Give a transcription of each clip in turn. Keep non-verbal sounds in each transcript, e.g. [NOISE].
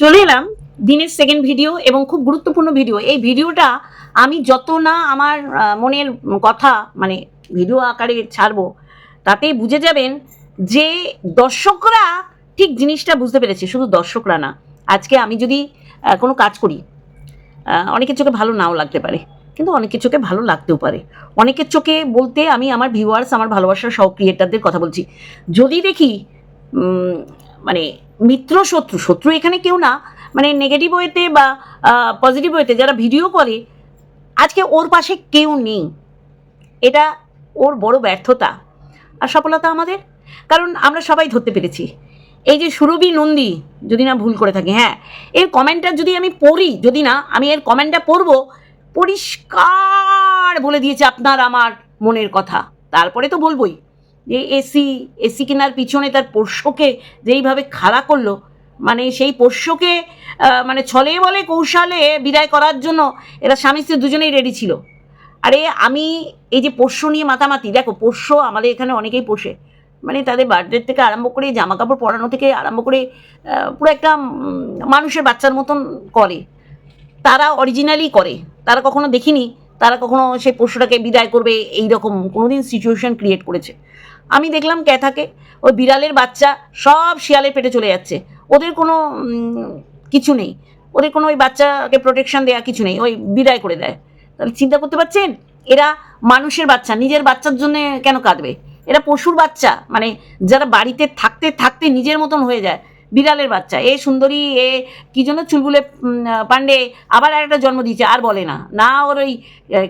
চলে এলাম দিনের সেকেন্ড ভিডিও এবং খুব গুরুত্বপূর্ণ ভিডিও এই ভিডিওটা আমি যত না আমার মনের কথা মানে ভিডিও আকারে ছাড়বো তাতে বুঝে যাবেন যে দর্শকরা ঠিক জিনিসটা বুঝতে পেরেছে, শুধু দর্শকরা না। আজকে আমি যদি কোনো কাজ করি অনেকের চোখে ভালো নাও লাগতে পারে, কিন্তু অনেকের চোখে ভালো লাগতেও পারে। অনেকের চোখে বলতে আমি আমার ভিউয়ার্স আমার ভালোবাসার সহ ক্রিয়েটারদের কথা বলছি। যদি দেখি মানে মিত্র শত্রু শত্রু এখানে কেউ না মানে নেগেটিভ ওয়েতে বা পজিটিভ ওয়েতে যারা ভিডিও করে, আজকে ওর পাশে কেউ নেই। এটা ওর বড় ব্যর্থতা। আর সফলতা আমাদের? কারণ আমরা সবাই ধরতে পেরেছি। এই যে সুরভি নন্দী, যদি না ভুল করে থাকি হ্যাঁ এর কমেন্টটা যদি আমি পড়ি, যদি না, আমি এর কমেন্টটা পড়ব, পরিষ্কার বলে দিয়েছে আপনার আমার মনের কথা। তারপরে তো বলবোই। যে এসি এসি কেনার পিছনে তার পোষ্যকে যেইভাবে খাড়া করল মানে সেই পোষ্যকে মানে ছলে বলে কৌশলে বিদায় করার জন্য এরা স্বামী স্ত্রী দুজনেই রেডি ছিল। আরে আমি এই যে পোষ্য নিয়ে মাতামাতি, দেখো পোষ্য আমাদের এখানে অনেকেই পোষে মানে তাদের বার্থডে থেকে আরম্ভ করে জামা কাপড় পরানো থেকে আরম্ভ করে পুরো একটা মানুষের বাচ্চার মতন করে। তারা অরিজিনালি করে, তারা কখনো দেখিনি, তারা কখনো সেই পশুটাকে বিদায় করবে এই রকম কোনোদিন সিচুয়েশন ক্রিয়েট করেছে। আমি দেখলাম ক্যাথাকে ওই বিড়ালের বাচ্চা সব শিয়ালের পেটে চলে যাচ্ছে। ওদের কোনো কিছু নেই। ওদের কোনো ওই বাচ্চাকে প্রোটেকশন দেওয়া কিছু নেই, ওই বিদায় করে দেয়। তাহলে চিন্তা করতে পারছেন? এরা মানুষের বাচ্চা, নিজের বাচ্চার জন্য কেন কাঁদবে? এরা পশুর বাচ্চা মানে যারা বাড়িতে থাকতে থাকতে নিজের মতন হয়ে যায়। বিড়ালের বাচ্চা। এ সুন্দরী, এ কি জন্য চুলবুলে পান্ডে আবার একটা জন্ম দিয়েছে, আর বলে না। না, ওর ওই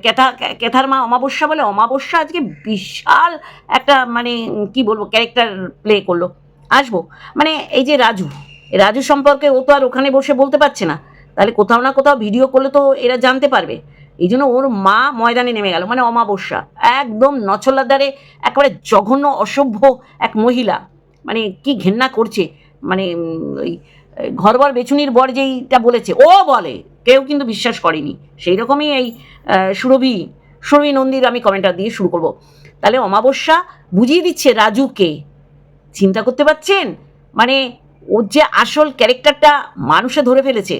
ক্যাথা ক্যাথার মা অমাবস্যা বলে, অমাবস্যা আজকে বিশাল একটা মানে কি বলব, ক্যারেক্টার প্লে করল। আসব। মানে এই যে রাজু রাজু সম্পর্কে ও তো আর ওখানে বসে বলতে পারছে না। তাহলে কোথাও না কোথাও ভিডিও করলে তো এরা জানতে পারবে। এই জন্য ওর মা ময়দানে নেমে গেল মানে অমাবস্যা। একদম নছলার দ্বারে একেবারে জঘন্য, অসভ্য এক মহিলা। মানে কি ঘেন্না করছে। মানে ওই ঘরবর বেচুনির বর যেইটা বলেছে, ও বলে, কেউ কিন্তু বিশ্বাস করেনি। সেই রকমই এই সুরভি সুরভি নন্দীর আমি কমেন্টটা দিয়ে শুরু করব। তাহলে অমাবস্যা বুঝিয়ে দিচ্ছে রাজুকে। চিন্তা করতে পারছেন? মানে ওর যে আসল ক্যারেক্টারটা মানুষে ধরে ফেলেছে,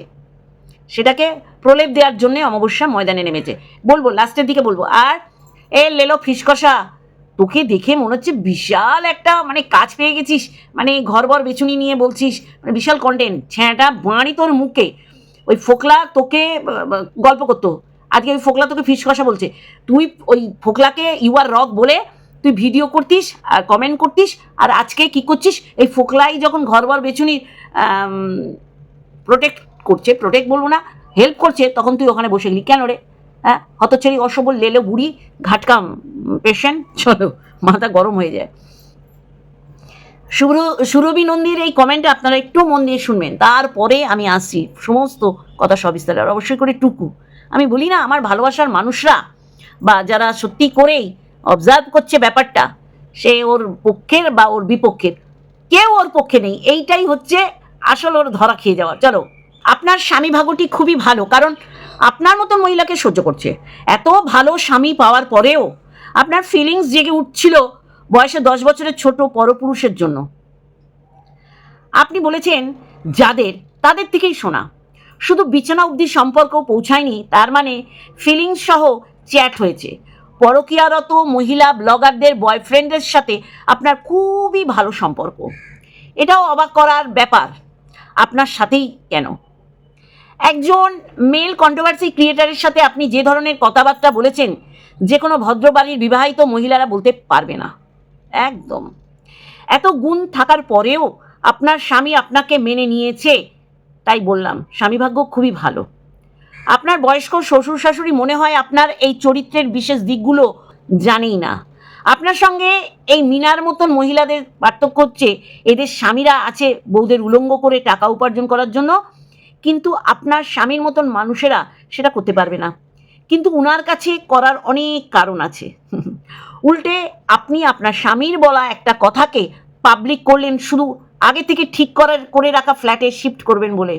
সেটাকে প্রলেপ দেওয়ার জন্যে অমাবস্যা ময়দানে নেমেছে। বলব, লাস্টের দিকে বলব, আর, এ লেলো ফিসকষা তোকে দেখে মনে হচ্ছে বিশাল একটা মানে কাজ পেয়ে গেছিস মানে ঘর ঘরবর বেছুনি নিয়ে বলছিস মানে বিশাল কন্টেন্ট ছ্যাঁটা বাঁড়ি তোর মুখে। ওই ফোকলা তোকে গল্প করতো। আজকে ওই ফোকলা তোকে ফিসকষা বলছে। তুই ওই ফোকলাকে ইউ আর রক বলে তুই ভিডিও করতিস আর কমেন্ট করতিস, আর আজকে কি করছিস? এই ফোকলাই যখন ঘর ঘরবর বেচুনির প্রোটেক্ট করছে প্রোটেক্ট বলব না হেল্প করছে, তখন তুই ওখানে বসে গেলি। কেন রে? হ্যাঁ? হতচ্ছাড়ি, অসবল, লেলে, বুড়ি ঘাটকাম পেশেন্ট চলো, মাথা গরম হয়ে যায়। সুর সুরভি নন্দীর এই কমেন্টে আপনারা একটু মন দিয়ে শুনবেন। তারপরে আমি আসছি। সমস্ত কথা সবিস্তারে, আর অবশ্যই করে টুকু। আমি বলি না, আমার ভালোবাসার মানুষরা বা যারা সত্যি করেই অবজার্ভ করছে ব্যাপারটা, সে ওর পক্ষের বা ওর বিপক্ষের, কেউ ওর পক্ষে নেই। এইটাই হচ্ছে আসল ওর ধরা খেয়ে যাওয়া। চলো। আপনার স্বামী ভাগটি খুবই ভালো, কারণ আপনার মতন মহিলাকে সহ্য করছে। এত ভালো স্বামী পাওয়ার পরেও আপনার ফিলিংস জেগে উঠছিল বয়সে দশ বছরের ছোট পরপুরুষের জন্য। আপনি বলেছেন, যাদের, তাদের থেকেই শোনা। শুধু বিছানা অবধি সম্পর্ক পৌঁছায়নি, তার মানে ফিলিংস সহ চ্যাট হয়েছে। পরকীয়ারত মহিলা ব্লগারদের বয়ফ্রেন্ডের সাথে আপনার খুবই ভালো সম্পর্ক। এটাও অবাক করার ব্যাপার, আপনার সাথেই কেন? একজন মেল কন্ট্রোভার্সি ক্রিয়েটারের সাথে আপনি যে ধরনের কথাবার্তা বলেছেন, যে কোনো ভদ্রবাড়ির বিবাহিত মহিলারা বলতে পারবে না। একদম। এত গুণ থাকার পরেও আপনার স্বামী আপনাকে মেনে নিয়েছে, তাই বললাম, স্বামী ভাগ্য খুবই ভালো। আপনার বয়স্ক শ্বশুর শাশুড়ি মনে হয় আপনার এই চরিত্রের বিশেষ দিকগুলো জানেই না। আপনার সঙ্গে এই মিনার মতন মহিলাদের পার্থক্য হচ্ছে, এদের স্বামীরা আছে বউদের উলঙ্গ করে টাকা উপার্জন করার জন্য কিন্তু আপনার স্বামীর মতন মানুষেরা সেটা করতে পারবে না। কিন্তু উনার কাছে করার অনেক কারণ আছে। [LAUGHS] উল্টে আপনি আপনার স্বামীর বলা একটা কথাকে পাবলিক করলেন শুধু আগে থেকে ঠিক করার, করে রাখা ফ্ল্যাটে শিফট করবেন বলে।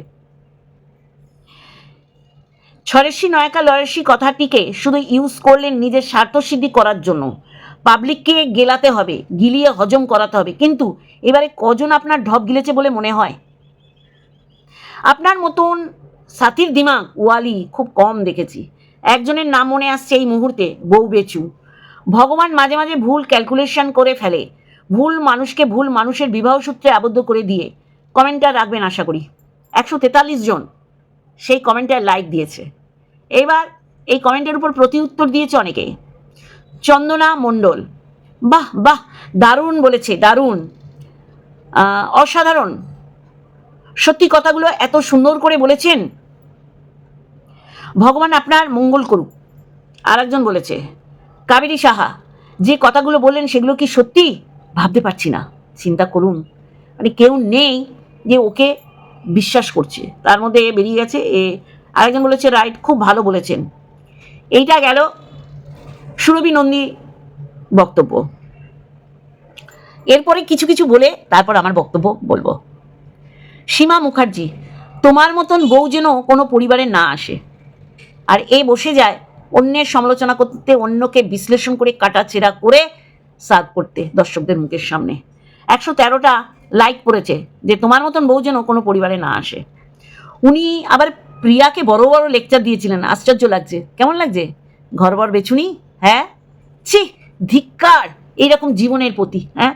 ছরেশি নয়কা লরেশি কথাটিকে শুধু ইউজ করলেন নিজের স্বার্থসিদ্ধি করার জন্য। পাবলিককে গেলাতে হবে, গিলিয়ে হজম করাতে হবে। কিন্তু এবারে কজন আপনার ঢপ গিলেছে বলে মনে হয়? আপনার মতন সাথীর দিমাগ ওয়ালি খুব কম দেখেছি। একজনের নাম মনে আসছে এই মুহূর্তে, বউ বেচু। ভগবান মাঝে মাঝে ভুল ক্যালকুলেশন করে ফেলে। ভুল মানুষকে ভুল মানুষের বিবাহ সূত্রে আবদ্ধ করে দিয়ে। কমেন্টার রাখবেন আশা করি। একশো তেতাল্লিশ জন সেই কমেন্টার লাইক দিয়েছে। এবার এই কমেন্টের উপর প্রতি উত্তর দিয়েছে অনেকে। চন্দনা মণ্ডল। বাহ বাহ, দারুণ বলেছে, দারুণ। অসাধারণ। সত্যি কথাগুলো এত সুন্দর করে বলেছেন? ভগবান আপনার মঙ্গল করুক। আর একজন বলেছে, কাবেরী সাহা, যে কথাগুলো বললেন সেগুলো কি সত্যি? ভাবতে পারছি না। চিন্তা করুন। মানে কেউ নেই যে ওকে বিশ্বাস করছে। তার মধ্যে এ বেরিয়ে গেছে, এ আরেকজন বলেছে, রাইট, খুব ভালো বলেছেন। এইটা গেল সুরভি নন্দী বক্তব্য। এরপরে কিছু কিছু বলে তারপর আমার বক্তব্য বলব। সীমা মুখার্জি, তোমার মতন বউ যেন কোনো পরিবারে না আসে। আর এ বসে যায় অন্যের সমালোচনা করতে, অন্যকে বিশ্লেষণ করে কাটাছেড়া করে সার্ভ করতে দর্শকদের মুখের সামনে। একশো তেরোটা লাইক করেছে যে তোমার মতন বউ যেন কোনো পরিবারে না আসে। উনি আবার প্রিয়াকে বড় বড় লেকচার দিয়েছিলেন, আশ্চর্য লাগছে। কেমন লাগছে? ঘরবর বেছুনি? হ্যাঁ? ছি, ধিক্কার! এইরকম জীবনের প্রতি হ্যাঁ?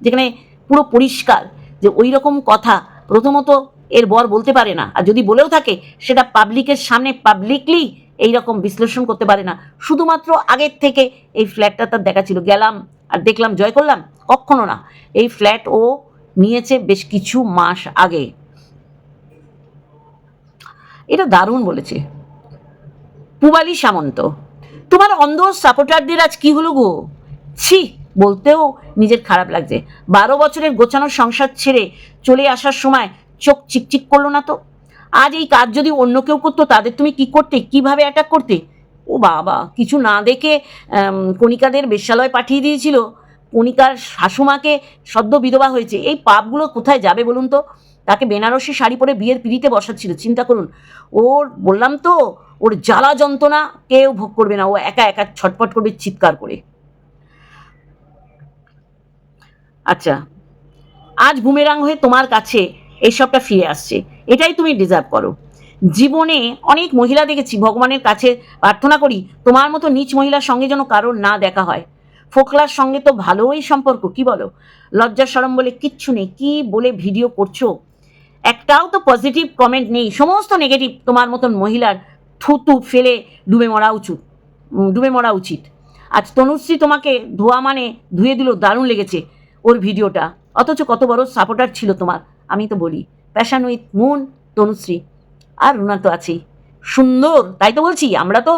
যেখানে পুরো পরিষ্কার, যে ওই রকম কথা প্রথমত এর বর বলতে পারে না। আর যদি বলেও থাকে, সেটা পাবলিকের সামনে পাবলিকলি এই রকম বিশ্লেষণ করতে পারে না। শুধুমাত্র আগের থেকে এই ফ্ল্যাটটা তার দেখা ছিল। গেলাম আর দেখলাম, জয় করলাম? কখনো না। এই ফ্ল্যাট ও নিয়েছে বেশ কিছু মাস আগে। এটা দারুণ বলেছে। পুবালি সামন্ত, তোমার অন্ধ সাপোর্টারদের আজ কি হলো গো? ছি বলতেও নিজের খারাপ লাগছে। বারো বছরের গোছানো সংসার ছেড়ে চলে আসার সময় চোখ চিকচিক করল না তো? আজ এই কাজ যদি অন্য কেউ করতো, তাদের তুমি কি করতে, কীভাবে অ্যাটাক করতে? ও বাবা, কিছু না দেখে কণিকাদের বেশ্যালয় পাঠিয়ে দিয়েছিল। কণিকার শাশুমাকে সদ্য বিধবা হয়েছে। এই পাপগুলো কোথায় যাবে বলুন তো? তাকে বেনারসি শাড়ি পরে বিয়ের পিড়িতে বসাচ্ছিল, চিন্তা করুন। ওর, বললাম তো, ওর জ্বালা যন্ত্রণা কেউ ভোগ করবে না, ও একা একা ছটপট করবে, চিৎকার করে। আচ্ছা আজ বুমেরাং হয়ে তোমার কাছে এইসবটা ফিরে আসছে। এটাই তুমি ডিজার্ভ করো। জীবনে অনেক মহিলা দেখেছি, ভগবানের কাছে প্রার্থনা করি, তোমার মতো নিচ মহিলার সঙ্গে যেন কারোর না দেখা হয়। ফোকলার সঙ্গে তো ভালোই সম্পর্ক, কি বলো? লজ্জা সরম বলে কিচ্ছু নেই, কি বলে ভিডিও করছ? একটাও তো পজিটিভ কমেন্ট নেই, সমস্ত নেগেটিভ তোমার মতন মহিলার থুতু ফেলে ডুবে মরা উচিত ডুবে মরা উচিত। আজ তনুশ্রী তোমাকে ধোয়া মানে ধুয়ে দিল, দারুণ লেগেছে। ওর ভিডিওটা। অথচ কত বড় সাপোর্টার ছিল তোমার, আমি তো বলি। Passion with moon Tanushree. আর রুনা তো আছেই। সুন্দর, তাই তো বলছি, আমরা তো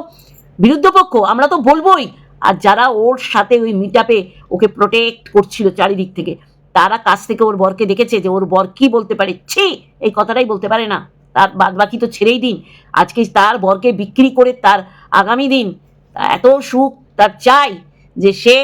বিরুদ্ধ পক্ষ, আমরা তো বলবোই। আর যারা ওর সাথে ওই মিটাপে ওকে প্রোটেক্ট করছিল চারিদিক থেকে, তারা কাছ থেকে ওর বরকে দেখেছে যে ওর বর কি বলতে পারে। ছি, এই কথাটাই বলতে পারে না। তার বাদ বাকি তো ছেড়েই দিন। আজকে তার বরকে বিক্রি করে তার আগামী দিন, এত সুখ তার চাই যে সে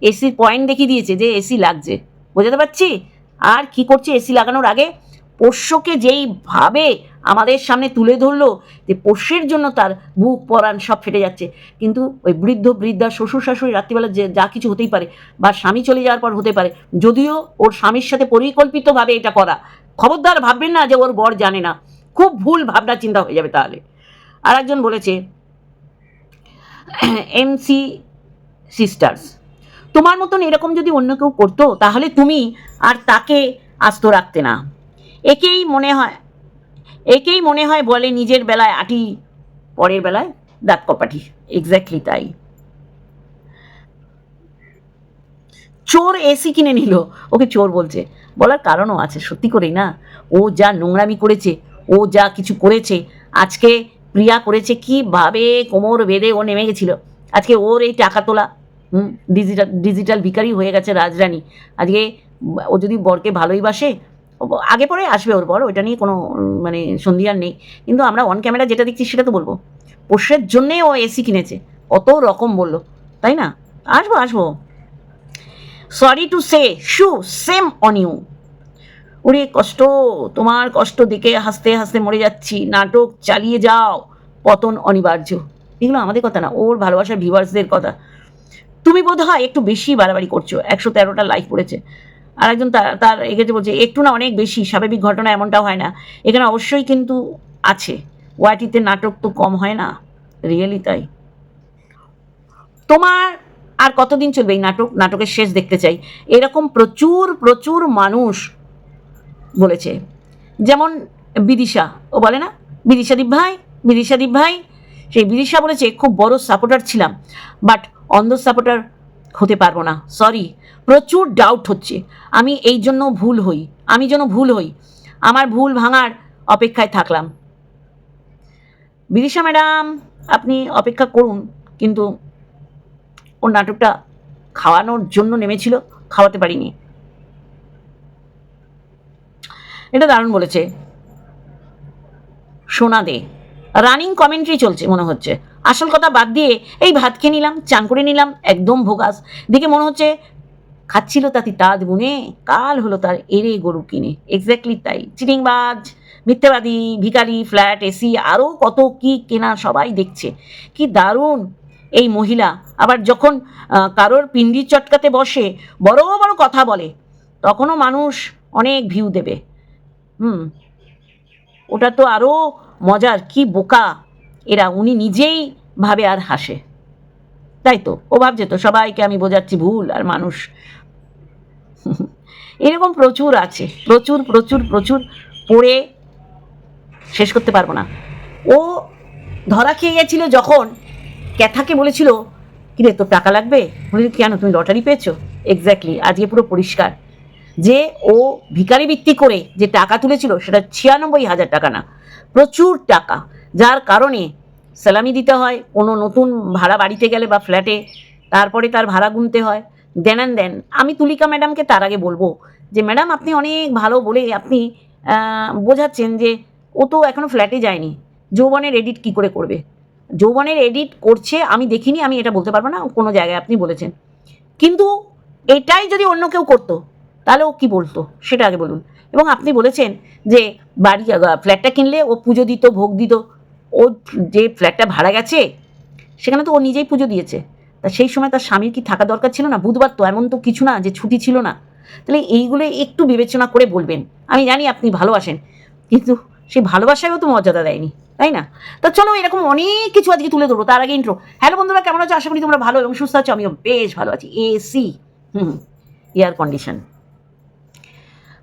এসির পয়েন্ট দেখিয়ে দিয়েছে যে এসি লাগছে। বোঝাতে পারছি? আর কি করছে এসি লাগানোর আগে? পোষ্যকে যেইভাবে আমাদের সামনে তুলে ধরলো, যে পোষ্যের জন্য তার বুক, পরাণ সব ফেটে যাচ্ছে। কিন্তু ওই বৃদ্ধ, বৃদ্ধা, শ্বশুর শাশুড়ি রাত্রিবেলা যে যা কিছু হতেই পারে, বা স্বামী চলে যাওয়ার পর হতে পারে, যদিও ওর স্বামীর সাথে পরিকল্পিতভাবে এটা করা। খবরদার ভাববেন না যে ওর বর জানে না। খুব ভুল ভাবনা চিন্তা হয়ে যাবে তাহলে। আর একজন বলেছে এমসি সিস্টার্স। তোমার মতন এরকম যদি অন্য কেউ করতো, তাহলে তুমি আর তাকে আস্ত রাখতে না। একেই মনে হয়, একেই মনে হয় বলে নিজের বেলায় আটি, পরের বেলায় দাঁত কপাটি। এক্স্যাক্টলি তাই। চোর এসি কিনে নিল। ওকে চোর বলছে। বলার কারণও আছে, সত্যি করেই না? ও যা নোংরামি করেছে, ও যা কিছু করেছে, আজকে প্রিয়া করেছে, কীভাবে কোমর বেঁধে ও নেমে গেছিল? আজকে ওর এই টাকা তোলা ডিজিটাল ডিজিটাল ভিকারি হয়ে গেছে রাজরানী। আজকে ও যদি বরকে ভালোই বাসে আগে পরে আসবে ওর বর, ওইটা নিয়ে কোনো মানে সন্ধিয়ার নেই। কিন্তু আমরা অন ক্যামেরা যেটা দেখছি সেটা তো বলব। পোষ্যের জন্যে ও এসি কিনেছে। কত রকম বলল, তাই না? আসব আসব। Sorry to say shoe shame on you ওরে কষ্ট, তোমার কষ্ট দেখে হাসতে হাসতে মরে যাচ্ছি। নাটক চালিয়ে যাও, পতন অনিবার্য। এগুলো আমাদের কথা না, ওর ভালোবাসার ভিউয়ার্সদের কথা। তুমি বোধ হয় একটু বেশি বাড়াবাড়ি করছ, একশো তেরোটা লাইক পড়েছে। আর একজন তার তার এগেতে বলছে, একটু না অনেক বেশি, স্বাভাবিক ঘটনা এমনটাও হয় না। এখানে অবশ্যই কিন্তু আছে। ওয়াটিতে নাটক তো কম হয় না রিয়েলি তাই। তোমার আর কতদিন চলবে এই নাটক? নাটকের শেষ দেখতে চাই। এরকম প্রচুর প্রচুর মানুষ বলেছে। যেমন বিদিশা, ও বলে না? বিদিশাদীপ ভাই বিদিশাদীপ ভাই সেই বিদিশা বলেছে, খুব বড় সাপোর্টার ছিলাম বাট অন্ধ সাপোর্টার হতে পারব না। সরি প্রচুর ডাউট হচ্ছে। আমি এই জন্য ভুল হই। আমি যেন ভুল হই। আমার ভুল ভাঙার অপেক্ষায় থাকলাম। বিদিশা ম্যাডাম, আপনি অপেক্ষা করুন, কিন্তু ওর নাটকটা খাওয়ানোর জন্য নেমেছিল, খাওয়াতে পারিনি। এটা দারুণ বলেছে। সোনা দে। রানিং কমেন্ট্রি চলছে মনে হচ্ছে। আসল কথা বাদ দিয়ে এই ভাত খেয়ে নিলাম, চান করে নিলাম, একদম ভোগাস। দেখে মনে হচ্ছে খাচ্ছিল তাতে তাঁত বুনে কাল হলো তার এরে গরু কিনে। এক্স্যাক্টলি তাই। চিটিংবাজ, মিথ্যেবাদী, ভিখারি ফ্ল্যাট এসি আরও কত কি কেনা সবাই দেখছে। কি দারুণ এই মহিলা। আবার যখন কারোর পিন্ডি চটকাতে বসে, বড় বড় কথা বলে, তখনও মানুষ অনেক ভিউ দেবে। হুম, ওটা তো আরও মজার, কি বোকা। এরা উনি নিজেই ভাবে আর হাসে। তাই তো, ও ভাবছে তো সবাইকে আমি বোঝাচ্ছি ভুল আর মানুষ। এরকম প্রচুর আছে, প্রচুর প্রচুর প্রচুর পড়ে শেষ করতে পারব না। ও ধরা খেয়ে গেছিল যখন ক্যাথাকে বলেছিল, কিরে, তোর টাকা লাগবে? বলে, কেন, তুমি লটারি পেয়েছ? এক্স্যাক্টলি আজকে পুরো পরিষ্কার। যে ও ভিখারি ভিত্তি করে যে টাকা তুলেছিল, সেটা ছিয়ানব্বই হাজার টাকা না, প্রচুর টাকা। যার কারণে স্যালামি দিতে হয়, কোনো নতুন ভাড়া বাড়িতে গেলে বা ফ্ল্যাটে, তারপরে তার ভাড়া গুনতে হয়। দেন অ্যান্ড দেন আমি তুলিকা ম্যাডামকে তার আগে বলব যে, ম্যাডাম, আপনি অনেক ভালো বলে আপনি বোঝাচ্ছেন যে, ও তো এখনও ফ্ল্যাটে যায়নি। যৌবনের এডিট কি করে করবে? যৌবনের এডিট করছে, আমি দেখিনি, আমি এটা বলতে পারব না, কোনো জায়গায় আপনি বলেছেন। কিন্তু এটাই যদি অন্য কেউ করতো তাহলে ও কি বলতো? সেটা আগে বলুন। এবং আপনি বলেছেন যে বাড়ি ফ্ল্যাটটা কিনলে ও পুজো দিত, ভোগ দিত। ও যে ফ্ল্যাটটা ভাড়া গেছে, সেখানে তো ও নিজেই পুজো দিয়েছে। তা সেই সময় তার স্বামীর কি থাকা দরকার ছিল না? বুধবার তো এমন তো কিছু না যে ছুটি ছিল না। তাহলে এইগুলো একটু বিবেচনা করে বলবেন। আমি জানি আপনি ভালোবাসেন, কিন্তু সেই ভালোবাসায়ও তো মর্যাদা দেয়নি, তাই না? তা চলো এরকম অনেক কিছু আজকে তুলে ধরবো। তার আগে ইন্ট্রো হ্যালো বন্ধুরা, কেমন আছো? আশা করি তোমরা ভালো এবং সুস্থ আছো। আমিও বেশ ভালো আছি। AC, hmm, air condition.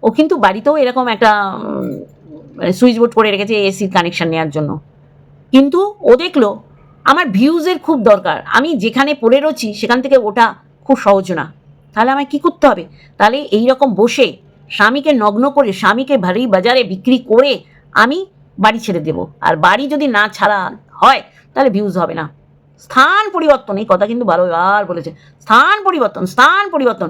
ও কিন্তু বাড়িতেও এরকম একটা সুইচ বোর্ড করে রেখেছে এসির কানেকশন নেওয়ার জন্য। কিন্তু ও দেখল, আমার ভিউজের খুব দরকার। আমি যেখানে পড়ে রয়েছি, সেখান থেকে ওটা খুব সহজ না। তাহলে আমায় কী করতে হবে? তাহলে এই রকম বসে, স্বামীকে নগ্ন করে, স্বামীকে ভারী বাজারে বিক্রি করে আমি বাড়ি ছেড়ে দেব। আর বাড়ি যদি না ছাড়া হয়, তাহলে ভিউজ হবে না। স্থান পরিবর্তন, এই কথা কিন্তু বারবার বলেছে। স্থান পরিবর্তন স্থান পরিবর্তন।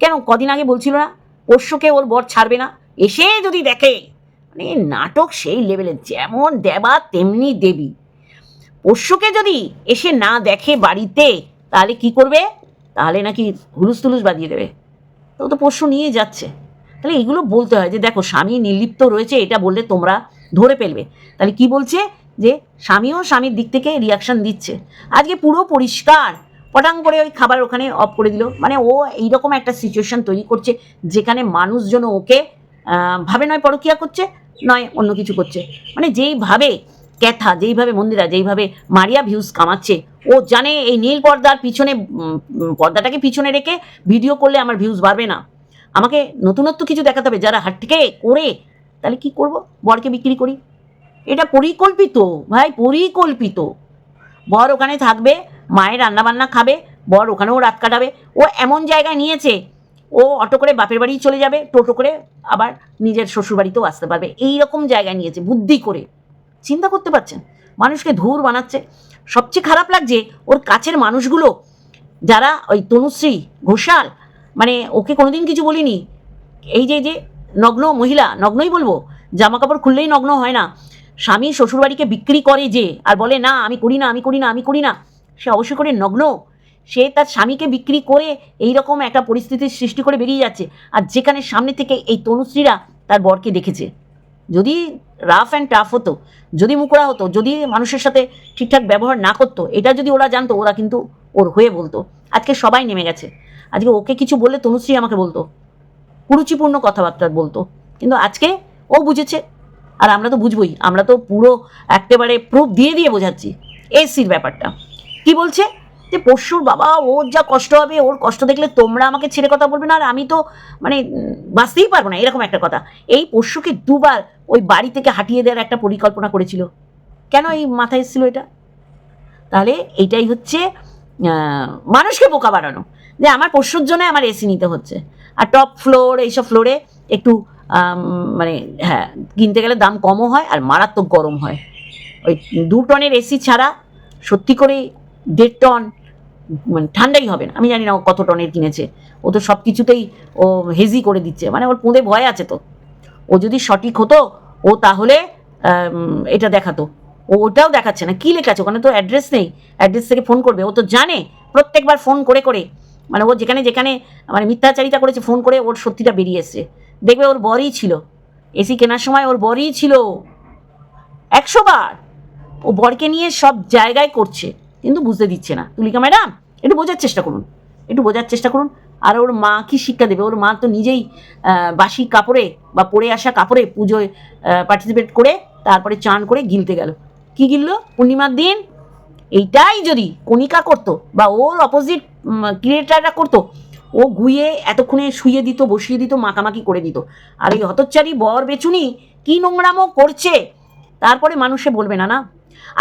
কেন? কদিন আগে বলছিল না? পোষ্যকে ওর বর ছাড়বে না। এসে যদি দেখে মানে নাটক সেই লেভেলের যেমন দেবা তেমনি দেবী। পোষ্যকে যদি এসে না দেখে বাড়িতে, তাহলে কি করবে? তাহলে নাকি হুলুস তুলুস বাজিয়ে দেবে। তো তো পোষ্য নিয়ে যাচ্ছে। তাহলে এগুলো বলতে হয় যে, দেখো, স্বামী নির্লিপ্ত রয়েছে, এটা বললে তোমরা ধরে ফেলবে। তাহলে কি বলছে? যে, স্বামীও স্বামীর দিক থেকে রিয়াকশন দিচ্ছে। আজকে পুরো পরিষ্কার। পটাং করে ওই খাবার ওখানে অফ করে দিল। মানে ও এইরকম একটা সিচুয়েশন তৈরি করছে, যেখানে মানুষজন ওকে ভাবে নয় পরকিয়া করছে, নয় অন্য কিছু করছে। মানে যেইভাবে ক্যাথা, যেইভাবে মন্দিরা, যেইভাবে মারিয়া ভিউজ কামাচ্ছে, ও জানে এই নীল পর্দার পিছনে পর্দাটাকে পিছনে রেখে ভিডিও করলে আমার ভিউজ বাড়বে না। আমাকে নতুনত্ব কিছু দেখাতে হবে, যারা হাট থেকে করে, তাহলে কি করব? বরকে বিক্রি করি? এটা পরিকল্পিত, ভাই, পরিকল্পিত। বর ওখানে থাকবে, মায়ের রান্নাবান্না খাবে, বর ওখানেও রাত কাটাবে। ও এমন জায়গায় নিয়েছে, ও অটো করে বাপের বাড়ি চলে যাবে, টোটো করে আবার নিজের শ্বশুর বাড়িতেও আসতে পারবে। এই রকম জায়গায় নিয়েছে, বুদ্ধি করে। চিন্তা করতে পারছেন? মানুষকে ধূর বানাচ্ছে। সবচেয়ে খারাপ লাগছে, ওর কাছের মানুষগুলো, যারা ওই তনুশ্রী, ঘোষাল মানে ওকে কোনোদিন কিছু বলিনি। এই যে যে, নগ্ন মহিলা, নগ্নই বলব জামা কাপড় খুললেই নগ্ন হয় না। স্বামী শ্বশুরবাড়িকে বিক্রি করে যে, আর বলে, না, আমি করি না, আমি করি না, আমি করি না। সে অবশ্যই করে নগ্ন। সে তার স্বামীকে বিক্রি করে এই রকম একটা পরিস্থিতির সৃষ্টি করে বেরিয়ে যাচ্ছে। আর যেখানে সামনে থেকে এই তনুশ্রীরা তার বরকে দেখেছে। যদি রাফ অ্যান্ড টাফ হতো, যদি মুখরা হতো, যদি মানুষের সাথে ঠিকঠাক ব্যবহার না করতো, এটা যদি ওরা জানতো, ওরা কিন্তু ওর হয়ে বলতো। আজকে সবাই নেমে গেছে। আজকে ওকে কিছু বললে তনুশ্রী আমাকে বলতো। কুরুচিপূর্ণ কথাবার্তা বলতো। কিন্তু আজকে ও বুঝেছে আর আমরা তো বুঝবই, আমরা তো পুরো একেবারে প্রুফ দিয়ে দিয়ে বোঝাচ্ছি এসির ব্যাপারটা। কি বলছে? যে পরশুর বাবা, ওর যা কষ্ট হবে, ওর কষ্ট দেখলে তোমরা আমাকে ছেড়ে কথা বলবে না, আর আমি তো মানে বাঁচতেই পারব না, এরকম একটা কথা। এই পরশুকে দুবার ওই বাড়ি থেকে হাঁটিয়ে দেওয়ার একটা পরিকল্পনা করেছিল। কেন এই মাথায় এসেছিল এটা? তাহলে এইটাই হচ্ছে মানুষকে বোকা বানানো। যে আমার পরশুর জন্য আমার এসি নিতে হচ্ছে। আর টপ ফ্লোর এইসব ফ্লোরে একটু মানে হ্যাঁ কিনতে গেলে দাম কমও হয় আর মারাত্মক গরম হয়। ওই দু টনের এসি ছাড়া সত্যি করে দেড় টন মানে ঠান্ডাই হবে না। আমি জানি না ও কত টনের কিনেছে। ও তো সব কিছুতেই ও হেজি করে দিচ্ছে। মানে ওর পুঁদে ভয় আছে তো। ও যদি সঠিক হতো, ও তাহলে এটা দেখাতো। ও ওটাও দেখাচ্ছে না। কি লেখা আছে? ওখানে তো অ্যাড্রেস নেই। অ্যাড্রেস থেকে ফোন করবে। ও তো জানে। প্রত্যেকবার ফোন করে করে। মানে ও যেখানে যেখানে মানে মিথ্যাচারিতা করেছে, ফোন করে ওর সত্যিটা বেরিয়ে এসছে। দেখবে ওর বরই ছিল। এসি কেনার সময় ওর বরই ছিল। একশো বার। ও বরকে নিয়ে সব জায়গায় করছে, কিন্তু বুঝতে দিচ্ছে না। তুলিকা ম্যাডাম, একটু বোঝার চেষ্টা করুন। একটু বোঝার চেষ্টা করুন। আর ওর মা কি শিক্ষা দেবে? ওর মা তো নিজেই বাসি কাপড়ে বা পরে আসা কাপড়ে পুজোয় পার্টিসিপেট করে তারপরে চান করে গিলতে গেল। কি গিললো? পূর্ণিমার দিন? এইটাই যদি কণিকা করতো বা ওর অপোজিট ক্রিয়েটাররা করতো ও গুইয়ে এতক্ষণে শুয়ে দিত, বসিয়ে দিত, মাখামাখি করে দিত। আর এই হতচ্চারি বর বেচুনি কি নোংরামো করছে? তারপরে মানুষে বলবে, না না,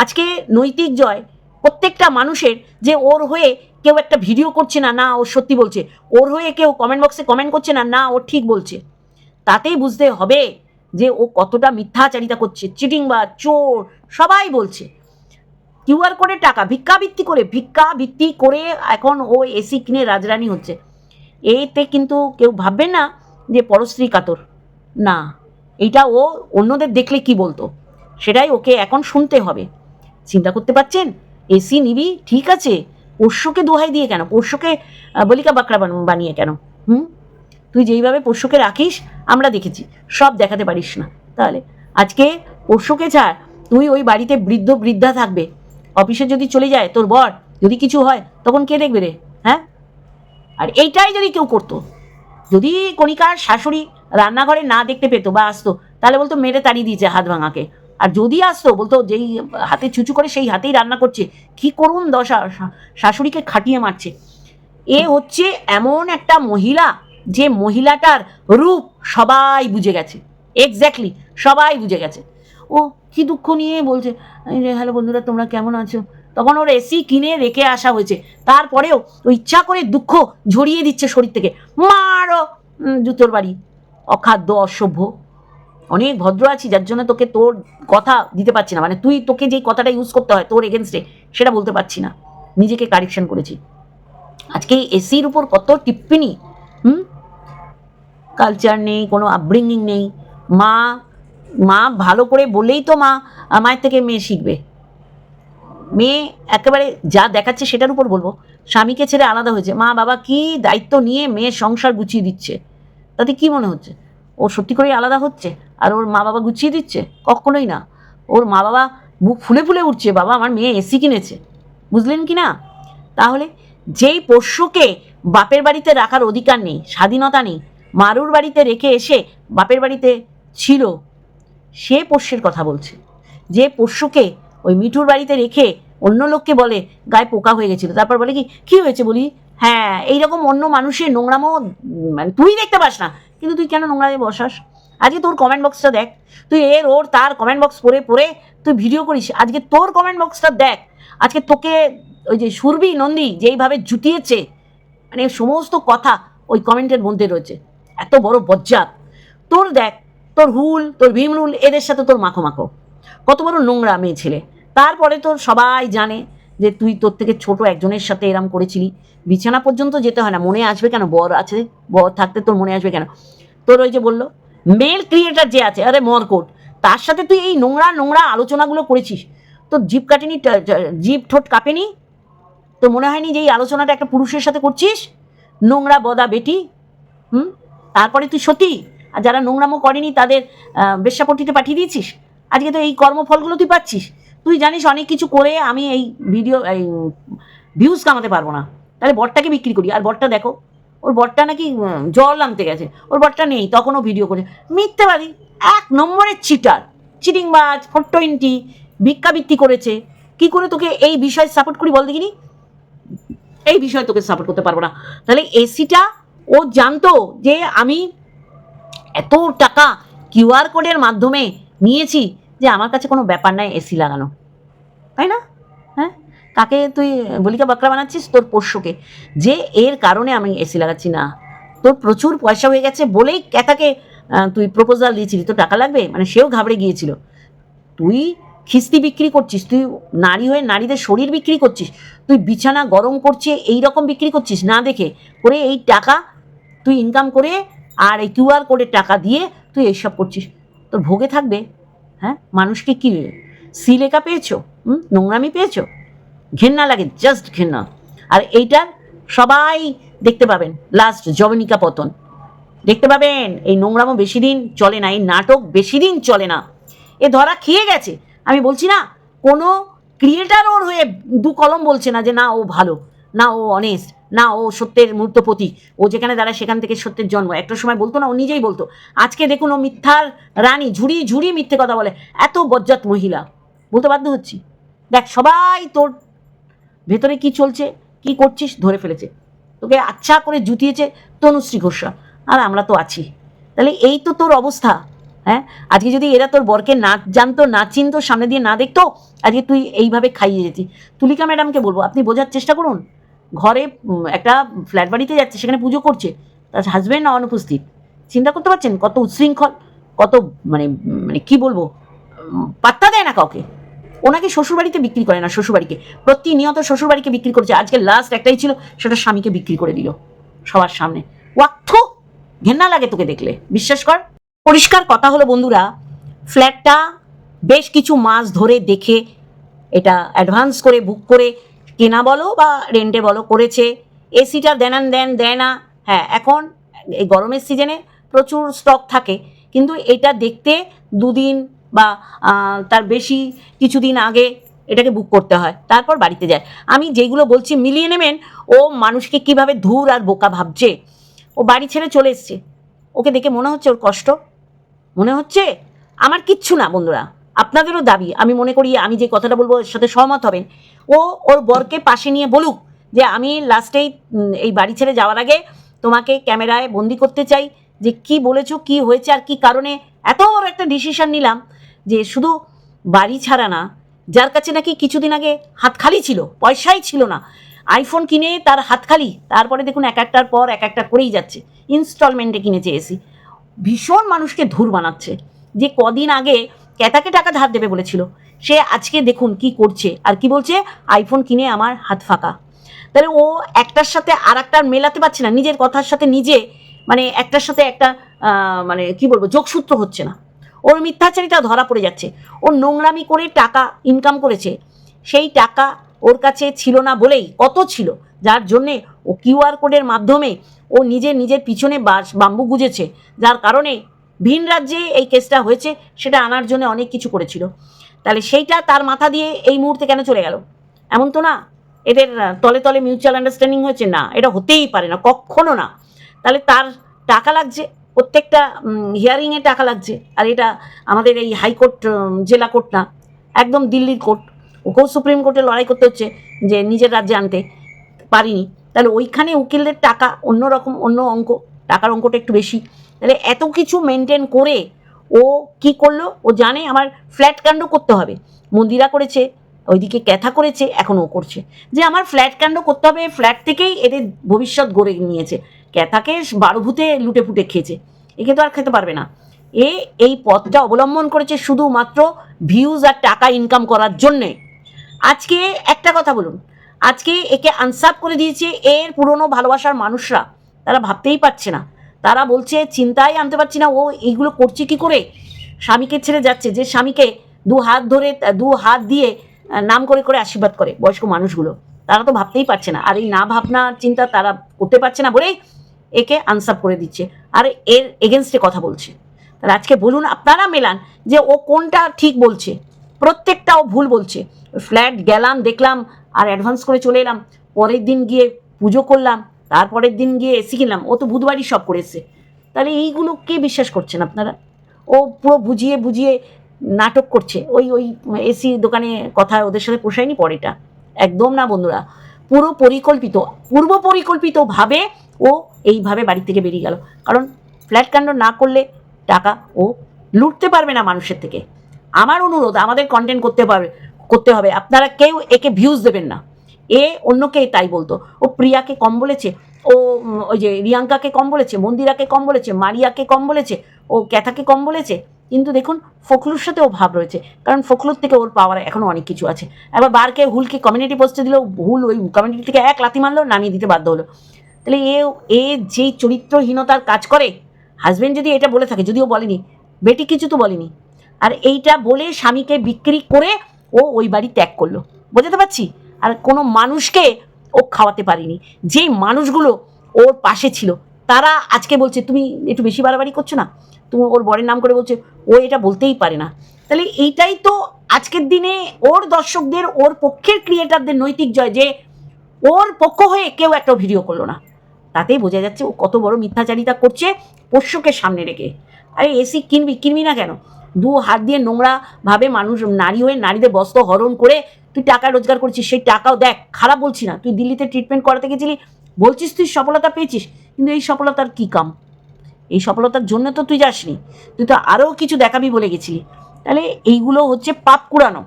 আজকে নৈতিক জয় প্রত্যেকটা মানুষের যে ওর হয়ে কেউ একটা ভিডিও করছে না না, ও সত্যি বলছে। ওর হয়ে কেউ কমেন্ট বক্সে কমেন্ট করছে না না, ও ঠিক বলছে। তাতেই বুঝতে হবে যে ও কতটা মিথ্যাচারিতা করছে চিটিং বা চোর, সবাই বলছে। কিউআর কোডে টাকা ভিক্ষাবৃত্তি করে ভিক্ষাবৃত্তি করে এখন ও এসি কিনে রাজরানী হচ্ছে। এতে কিন্তু কেউ ভাববে না যে পরশ্রী কাতর। না এটা ও অন্যদের দেখলে কি বলতো? সেটাই ওকে এখন শুনতে হবে। চিন্তা করতে পারছেন? এসি নিবি, ঠিক আছে। পোষ্যকে দোহাই দিয়ে কেন? পোষ্যকে বলিকা বান- বানিয়ে কেন? হুম? তুই যেইভাবে পোষ্যকে রাখিস, আমরা দেখেছি। সব দেখাতে পারিস না। তাহলে আজকে পোষ্যকে ছাড়, তুই ওই বাড়িতে বৃদ্ধ বৃদ্ধা থাকবে। অফিসে যদি চলে যায় তোর বর, যদি কিছু হয়, তখন কে দেখবে রে? হ্যাঁ? আর এইটাই যদি কেউ করতো, যদি কণিকার শাশুড়ি রান্নাঘরে না দেখতে পেতো বা আসতো, তাহলে বলতো মেরে তাড়িয়ে দিয়েছে হাত ভাঙাকে। আর যদি আসতো, বলতো যেই হাতে চুচু করে সেই হাতেই রান্না করছে, কি করুন দশা শাশুড়িকে খাটিয়ে মারছে। এ হচ্ছে এমন একটা মহিলা যে মহিলাটার রূপ সবাই বুঝে গেছে। এক্স্যাক্টলি সবাই বুঝে গেছে। ও কি দুঃখ নিয়ে বলছে হ্যালো বন্ধুরা, তোমরা কেমন আছো? তখন ওর এসি কিনে রেখে আসা হয়েছে। তারপরেও ও ইচ্ছা করে দুঃখ ঝরিয়ে দিচ্ছে শরীর থেকে। মারো জুতোর বাড়ি। অখাদ্য, অসভ্য। অনেক ভদ্র আছি, যার জন্য তোকে তোর কথা দিতে পারছি না। মানে তুই তোকে যেই কথাটা ইউজ করতে হয়, তোর এগেনস্টে সেটা বলতে পারছি না। নিজেকে কারেকশন করেছি। আজকে এসির উপর কত টিপ্পিনি? হুম? কালচার নেই, কোনো আপব্রিঙ্গিং নেই। মা মা ভালো করে বলেই তো মা মায়ের থেকে মেয়ে শিখবে। মেয়ে একেবারে যা দেখাচ্ছে সেটার উপর বলব। স্বামীকে ছেড়ে আলাদা হয়েছে। মা বাবা কি দায়িত্ব নিয়ে মেয়ের সংসার গুছিয়ে দিচ্ছে? তাতে কি মনে হচ্ছে? ও সত্যি করেই আলাদা হচ্ছে? আর ওর মা বাবা গুছিয়ে দিচ্ছে? কখনোই না। ওর মা বাবা বুক ফুলে ফুলে উঠছে, বাবা, আমার মেয়ে এসি কিনেছে। বুঝলেন কি না? তাহলে যেই পোষ্যকে বাপের বাড়িতে রাখার অধিকার নেই, স্বাধীনতা নেই, মারুর বাড়িতে রেখে এসে বাপের বাড়িতে ছিল, সে পোষ্যের কথা বলছে। যে পোষ্যকে ওই মিঠুর বাড়িতে রেখে অন্য লোককে বলে, গায়ে পোকা হয়ে গেছিল। তারপর বলে কি কি হয়েছে বলি? হ্যাঁ এইরকম অন্য মানুষের নোংরামো মানে তুই দেখতে পাস না। কিন্তু তুই কেন নোংরামে বসাস? আজকে তোর কমেন্ট বক্সটা দেখ। তুই এর ওর তার কমেন্ট বক্স পড়ে পড়ে তুই ভিডিও করিস। আজকে তোর কমেন্ট বক্সটা দেখ। আজকে তোকে ওই যে সুরভি নন্দী যেইভাবে জুটিয়েছে মানে সমস্ত কথা ওই কমেন্টের মধ্যে রয়েছে। এত বড় বজ্জাত। তোর দেখ, তোর হুল, তোর ভীমরুল, এদের সাথে তোর মাখো মাখো কত বড় নোংরা মেয়ে ছেলে। তারপরে তোর সবাই জানে যে তুই তোর থেকে ছোট একজনের সাথে এরম করেছিলি। বিছানা পর্যন্ত যেতে হয় না, মনে আসবে কেন? বর আছে, বর থাকতে তোর মনে আসবে কেন? তোর ওই যে বলল মেল ক্রিয়েটার যে আছে, আরে মরকোট, তার সাথে তুই এই নোংরা নোংরা আলোচনাগুলো করেছিস। তোর জিপ কাটেনি জিপ ঠোঁট কাঁপেনি? তো মনে হয়নি যে এই আলোচনাটা একটা পুরুষের সাথে করছিস? নোংরা বদা বেটি, হুম? তারপরে তুই সত্যি আর যারা নোংরামো করেনি তাদের বেশ্যাপট্টিতে পাঠিয়ে দিয়েছিস? আজকে তো এই কর্মফলগুলো তুই পাচ্ছিস। তুই জানিস অনেক কিছু করে আমি এই ভিডিও এই ভিউজ কামাতে পারব না। তাহলে বরটাকে বিক্রি করি। আর বরটা দেখো, ওর বরটা নাকি জল আনতে গেছে। ওর বরটা নেই, তখনও ভিডিও করে মিথ্যেবাদী, এক নম্বরের চিটার চিটিংবাজ ফোর টোয়েন্টি ভিক্ষাবৃত্তি করেছে। কি করে তোকে এই বিষয়ে সাপোর্ট করি বল দেখিনি? এই বিষয়ে তোকে সাপোর্ট করতে পারব না। তাহলে এসিটা ও জানতো যে আমি এত টাকা কিউআর কোডের মাধ্যমে নিয়েছি। যে আমার কাছে কোনো ব্যাপার নাই এসি লাগানো। তাই না? হ্যাঁ? কাকে তুই বলিকা বাকরা বানাচ্ছিস? তোর পোষ্যকে। যে এর কারণে আমি এসি লাগাচ্ছি না। তোর প্রচুর পয়সা হয়ে গেছে বলেই আহ, তুই প্রপোজাল দিয়েছিলি। তো টাকা লাগবে? মানে সেও ঘাবড়ে গিয়েছিল। তুই খিস্তি বিক্রি করছিস? তুই নারী হয়ে নারীদের শরীর বিক্রি করছিস? তুই বিছানা গরম করছে এই রকম বিক্রি করছিস? না দেখে করে এই টাকা তুই ইনকাম করে আর এই কিউআর কোডের টাকা দিয়ে তুই এইসব করছিস। তোর ভোগে থাকবে? হ্যাঁ? মানুষকে কি সিলেকা পেয়েছ? নোংরামি পেয়েছ? ঘেন্না লাগে জাস্ট ঘেন্না। আর এইটার সবাই দেখতে পাবেন লাস্ট জবনিকা পতন। দেখতে পাবেন, এই নোংরামো বেশি দিন চলে না, এই নাটক বেশি দিন চলে না। এ ধরা খেয়ে গেছে। আমি বলছি না, কোনো ক্রিয়েটার ওর হয়ে দু কলম বলছে না যে, না, ও ভালো। না ও অনেস্ট না ও সত্যের মূর্ত প্রতীক। ও যেখানে দাঁড়ায় সেখান থেকে সত্যের জন্ম। একটা সময় বলতো না, ও নিজেই বলতো, আজকে দেখুন ও মিথ্যার রানী, ঝুড়ি ঝুড়ি মিথ্যে কথা বলে। এত বজ্জাত মহিলা, বলতে বাধ্য হচ্ছি। দেখ, সবাই তোর ভেতরে কি চলছে, কি করছিস, ধরে ফেলেছে। তোকে আচ্ছা করে জুতিয়েছে তনুশ্রী ঘোষরা আর আমরা তো আছি। তাহলে এই তো তোর অবস্থা হ্যাঁ? আজকে যদি এরা তোর বরকে না জানতো, না চিনতো, সামনে দিয়ে না দেখতো, আজকে তুই এইভাবে খাইয়ে যেতি। তুলিকা ম্যাডামকে বলব, আপনি বোঝার চেষ্টা করুন। ঘরে একটা ফ্ল্যাট বাড়িতে যাচ্ছে, সেখানে পুজো করছে, তার হাজব্যান্ড অনুপস্থিত। চিন্তা করতে পারছেন? কত উচ্ছৃঙ্খল, কত মানে মানে কি বলব? পাত্তা দেয় না কাউকে। ওনাকে শ্বশুরবাড়িতে বিক্রি করে না শ্বশুরবাড়িকে। প্রতিনিয়ত শ্বশুরবাড়িকে বিক্রি করছে। আজকে লাস্ট একটাই ছিল, সেটা স্বামীকে বিক্রি করে দিল সবার সামনে। ওয়াক্থ ঘেন্না লাগে তোকে দেখলে। বিশ্বাস কর। পরিষ্কার কথা হলো বন্ধুরা ফ্ল্যাটটা বেশ কিছু মাস ধরে দেখে, এটা অ্যাডভান্স করে বুক করে কেনা বলো বা রেন্টে বলো করেছে এসিটা দেনান দেন দেয় না হ্যাঁ এখন এই গরমের সিজনে প্রচুর স্টক থাকে, কিন্তু এটা দেখতে দুদিন বা তার বেশি কিছুদিন আগে এটাকে বুক করতে হয়, তারপর বাড়িতে যায়। আমি যেগুলো বলছি মিলিয়ে নেবেন, ও মানুষকে কীভাবে ধূর আর বোকা ভাবছে, ও বাড়ি ছেড়ে চলে এসছে, ওকে দেখে মনে হচ্ছে ওর কষ্ট? মনে হচ্ছে? আমার কিচ্ছু না, বন্ধুরা। আপনাদেরও দাবি, আমি মনে করি আমি যে কথাটা বলব এর সাথে সহমত হবেন। ও ওর বরকে পাশে নিয়ে বলুক যে আমি লাস্টেই এই বাড়ি ছেড়ে যাওয়ার আগে তোমাকে ক্যামেরায় বন্দি করতে চাই, যে কি বলেছ, কি হয়েছে আর কি কারণে এত বড় একটা ডিসিশন নিলাম যে শুধু বাড়ি ছাড়া না, যার কাছে নাকি কিছুদিন আগে হাত খালি ছিল, পয়সাই ছিল না। আইফোন কিনে তার হাত খালি, তারপরে দেখুন এক একটার পর এক একটা করেই যাচ্ছে ইনস্টলমেন্টে কিনেছে এসি ভীষণ মানুষকে ধুর বানাচ্ছে যে কদিন আগে ক্যাতাকে টাকা ধার দেবে বলেছিল। সে আজকে দেখুন কি করছে আর কি বলছে? আইফোন কিনে আমার হাত ফাঁকা। তাহলে ও একটার সাথে আর একটার মেলাতে পারছে না, নিজের কথার সাথে নিজে মানে একটার সাথে একটা মানে কি বলব, যোগসূত্র হচ্ছে না। ওর মিথ্যাচারিতা ধরা পড়ে যাচ্ছে। ও নোংরামি করে টাকা ইনকাম করেছে। সেই টাকা ওর কাছে ছিল না বলেই, কত ছিল? যার জন্যে ও কিউআর কোডের মাধ্যমে ও নিজে নিজের পিছনে বাস বাম্বু গুজেছে। যার কারণে ভিন রাজ্যে এই কেসটা হয়েছে, সেটা আনার জন্য অনেক কিছু করেছিল। তাহলে সেইটা তার মাথা দিয়ে এই মুহূর্তে কেন চলে গেল? এমন তো না, এদের তলে তলে মিউচুয়াল আন্ডারস্ট্যান্ডিং হয়েছে, না, এটা হতেই পারে না, কখনো না। তাহলে তার টাকা লাগছে, প্রত্যেকটা হিয়ারিংয়ে টাকা লাগছে, আর এটা আমাদের এই হাইকোর্ট জেলা কোর্ট না, একদম দিল্লির কোর্ট ওকেও সুপ্রিম কোর্টে লড়াই করতে হচ্ছে যে নিজের রাজ্যে আনতে পারিনি। তাহলে ওইখানে উকিলদের টাকা অন্য রকম, অন্য অঙ্ক টাকার অঙ্কটা একটু বেশি। তাহলে এত কিছু মেনটেন করে ও কি করল? ও জানে আমার ফ্ল্যাট কাণ্ড করতে হবে। মন্দিরা করেছে, ওইদিকে ক্যাথা করেছে, এখন ও করছে। যে আমার ফ্ল্যাট কাণ্ড করতে হবে ফ্ল্যাট থেকেই এদের ভবিষ্যৎ গড়ে নিয়েছে। ক্যাথাকে বারোভূতে লুটে ফুটে খেয়েছে। একে তো আর খেতে পারবে না। এ এই পথটা অবলম্বন করেছে শুধুমাত্র ভিউজ আর টাকা ইনকাম করার জন্যে। আজকে একটা কথা বলুন। আজকে একে আনসাপ করে দিয়েছে এর পুরনো ভালোবাসার মানুষরা। তারা ভাবতেই পারছে না। তারা বলছে চিন্তায় আনতে পারছি না। ও এইগুলো করছে কি করে? স্বামীকে ছেড়ে যাচ্ছে, যে স্বামীকে দু হাত ধরে, দু হাত দিয়ে নাম করে করে আশীর্বাদ করে বয়স্ক মানুষগুলো। তারা তো ভাবতেই পারছে না। আর এই না ভাবনা চিন্তা তারা করতে পারছে না বলেই একে আনসাপ করে দিচ্ছে। আর এর এগেনস্টে কথা বলছে। তাহলে আজকে বলুন, আপনারা মেলান, যে ও কোনটা ঠিক বলছে? প্রত্যেকটা ও ভুল বলছে। ফ্ল্যাট গেলাম, দেখলাম, আর অ্যাডভান্স করে চলে এলাম। পরের দিন গিয়ে পুজো করলাম। তারপরের দিন গিয়ে এসি কিনলাম। ও তো বুধবারই সব করেছে। তাহলে এইগুলো কে বিশ্বাস করছেন আপনারা? ও পুরো বুঝিয়ে বুঝিয়ে নাটক করছে। ওই ওই এসি দোকানে কথা ওদের সাথে পোষায়নি পরেটা একদম না বন্ধুরা। পুরো পরিকল্পিত, পূর্ব পরিকল্পিতভাবে ও এইভাবে বাড়ি থেকে বেরিয়ে গেল। কারণ ফ্ল্যাট কাণ্ড না করলে টাকা ও লুটতে পারবে না মানুষের থেকে। আমার অনুরোধ, আমাদের কন্টেন্ট করতে পারবে করতে হবে। আপনারা কেউ একে ভিউজ দেবেন না। এ অন্যকে তাই বলতো। ও প্রিয়াকে কম বলেছে, ও ওই যে রিয়াঙ্কাকে কম বলেছে, মন্দিরাকে কম বলেছে, মারিয়াকে কম বলেছে, ও ক্যাথাকে কম বলেছে, কিন্তু দেখুন ফখলুর সাথে ও ভাব রয়েছে, কারণ ফখলুর থেকে ওর পাওয়ার এখনও অনেক কিছু আছে। এবার বারকে হুলকে কমিউনিটি পোস্টে দিলেও ভুল ওই কমিউনিটি থেকে এক লাথি মারলো, নামিয়ে দিতে বাধ্য হলো। তাহলে এ এ যেই চরিত্রহীনতার কাজ করে হাজবেন্ড যদি এটা বলে থাকে, যদিও বলেনি, বেটি কিছু তো বলেনি, আর এইটা বলে স্বামীকে বিক্রি করে ও ওই বাড়ি ত্যাগ করল। বোঝাতে পারছি? আর কোনো মানুষকে ও খাওয়াতে পারেনি। যেই মানুষগুলো ওর পাশে ছিল, তারা আজকে বলছে, তুমি একটু বেশি বাড়াবাড়ি করছ না? তুমি ওর বরের নাম করে বলছে, ও এটা বলতেই পারে না। তাহলে এইটাই তো আজকের দিনে ওর দর্শকদের, ওর পক্ষের ক্রিয়েটারদের নৈতিক জয় যে ওর পক্ষ হয়ে কেউ একটা ভিডিও করল না। তাতেই বোঝা যাচ্ছে ও কত বড় মিথ্যাচারিতা করছে পোষ্যকে সামনে রেখে। আরে এসি কিনবি কিনবি না কেন? দু হাত দিয়ে নোংরা ভাবে মানুষ, নারী হয়ে নারীদের বস্ত্র হরণ করে তুই টাকা রোজগার করছিস, সেই টাকাও দেখ, খারাপ বলছি না। তুই দিল্লিতে ট্রিটমেন্ট করাতে গেছিলি, বলছিস তুই সফলতা পেয়েছিস, কিন্তু এই সফলতার কী কাম? এই সফলতার জন্য তো তুই যাসনি, তুই তো আরও কিছু দেখাবি বলে গেছিলি। তাহলে এইগুলো হচ্ছে পাপ কুড়ানো,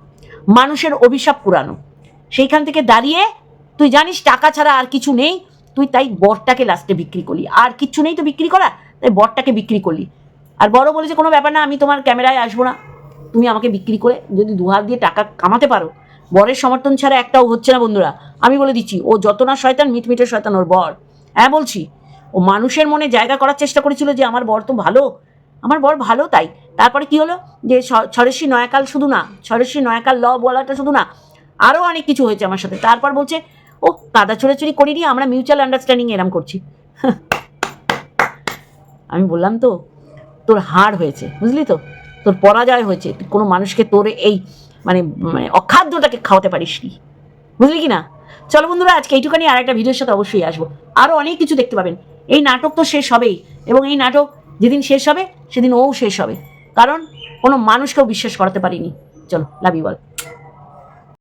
মানুষের অভিশাপ কুড়ানো। সেইখান থেকে দাঁড়িয়ে তুই জানিস টাকা ছাড়া আর কিছু নেই, তুই তাই বরটাকে লাস্টে বিক্রি করলি। আর কিচ্ছু নেই তো বিক্রি করা, তাই বরটাকে বিক্রি করলি। আর বড় বলেছে কোনো ব্যাপার না, আমি তোমার ক্যামেরায় আসব না। তুমি আমাকে বিক্রি করে যদি দুহাত দিয়ে টাকা কামাতে পারো বরের সমর্থন ছাড়া একটাও হচ্ছে না বন্ধুরা। আমি বলে দিচ্ছি, ও যত না শয়তান মিটমিটে শয়তান ওর বর। হ্যাঁ বলছি, ও মানুষের মনে জায়গা করার চেষ্টা করেছিল যে আমার বর তো ভালো, আমার বর ভালো তাই। তারপরে কি হলো? যে ছরেশ্বরী নয়াকাল শুধু না ছরেশ্বরী নয়াকাল ল বলাটা শুধু না আরও অনেক কিছু হয়েছে আমার সাথে। তারপর বলছে, ও কাদা চোরাচুরি করিনি, আমরা মিউচুয়াল আন্ডারস্ট্যান্ডিং এরম করছি। [LAUGHS] আমি বললাম, তো, তোর হার হয়েছে, বুঝলি তো? তোর পরাজয় হয়েছে, কোনো মানুষকে তোর এই মানে মানে অখাদ্যটাকে খাওয়াতে পারিস নি বুঝলি কি না চলো বন্ধুরা, আজকে এইটুখানি আর একটা ভিডিওর সাথে অবশ্যই আসব। আরও অনেক কিছু দেখতে পাবেন। এই নাটক তো শেষ হবেই এবং এই নাটক যেদিন শেষ হবে, সেদিন ও শেষ হবে। কারণ কোনো মানুষকেও বিশ্বাস করাতে পারিনি। চলো লাভ ইউ